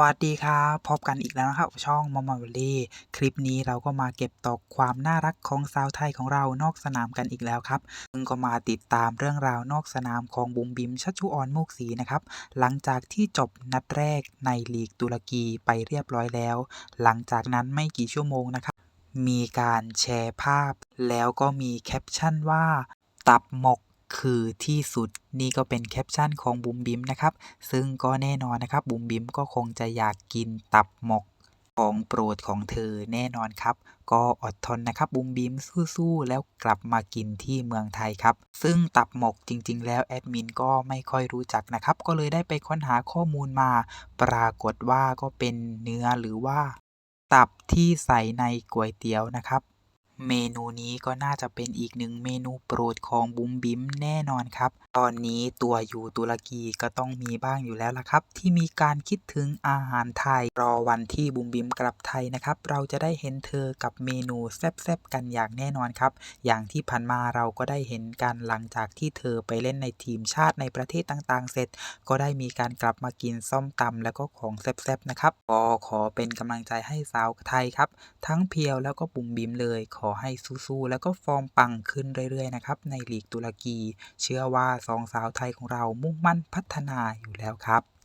วัสดีครับพบกันอีกแล้วนะครับ ช่องมอม m ว l ี่คลิปนี้เราก็มาเก็บตกความน่ารักของสาวไทยของเรานอกสนามกันอีกแล้วครับซึ่งก็มาติดตามเรื่องราวนอกสนามของบุมบิมชัชชุออนโมกศรีนะครับ หลังจากที่จบนัดแรกในลีกตุรกีไปเรียบร้อยแล้ว หลังจากนั้นไม่กี่ชั่วโมงนะครับ มีการแชร์ภาพ แล้วก็มีแคปชั่นว่า ตับหมก คือที่สุดนี่ก็เป็นแคปชั่นของบุมบิมนะครับ ซึ่งก็แน่นอนนะครับบุมบิมก็คงจะอยากกินตับหมกของโปรดของเธอแน่นอนครับ ก็อดทนนะครับบุมบิมสู้ๆแล้วกลับมากินที่เมืองไทยครับ ซึ่งตับหมกจริง ๆ แล้วแอดมินก็ไม่ค่อยรู้จักนะครับ ก็เลยได้ไปค้นหาข้อมูลมา ปรากฏว่าก็เป็นเนื้อหรือว่า ตับที่ใส่ในก๋วยเตี๋ยวนะครับ เมนูนี้ก็น่าจะเป็นอีกหนึ่งเมนูโปรดของบุมบิมแน่นอนครับ ตอนนี้ตัวอยู่ตุรกีก็ต้องมีบ้างอยู่แล้วล่ะครับ ที่มีการคิดถึงอาหารไทย รอวันที่บุมบิมกลับไทยนะครับ เราจะได้เห็นเธอกับเมนูแซ่บๆกันอย่างแน่นอนครับ อย่างที่ผ่านมาเราก็ได้เห็นกันหลังจากที่เธอไปเล่นในทีมชาติในประเทศต่างๆ เสร็จ ก็ได้มีการกลับมากินส้มตำแล้วก็ของแซ่บๆนะครับก็ขอเป็นกำลังใจให้สาวไทยครับ ทั้งเพียวแล้วก็บุ๋มบิมเลยขออให้สู้ๆแล้วก็ฟอร์มปังขึ้นเรื่อยๆนะครับในลีกตุรกี เชื่อว่าสองสาวไทยของเรามุ่งมั่นพัฒนาอยู่แล้วครับ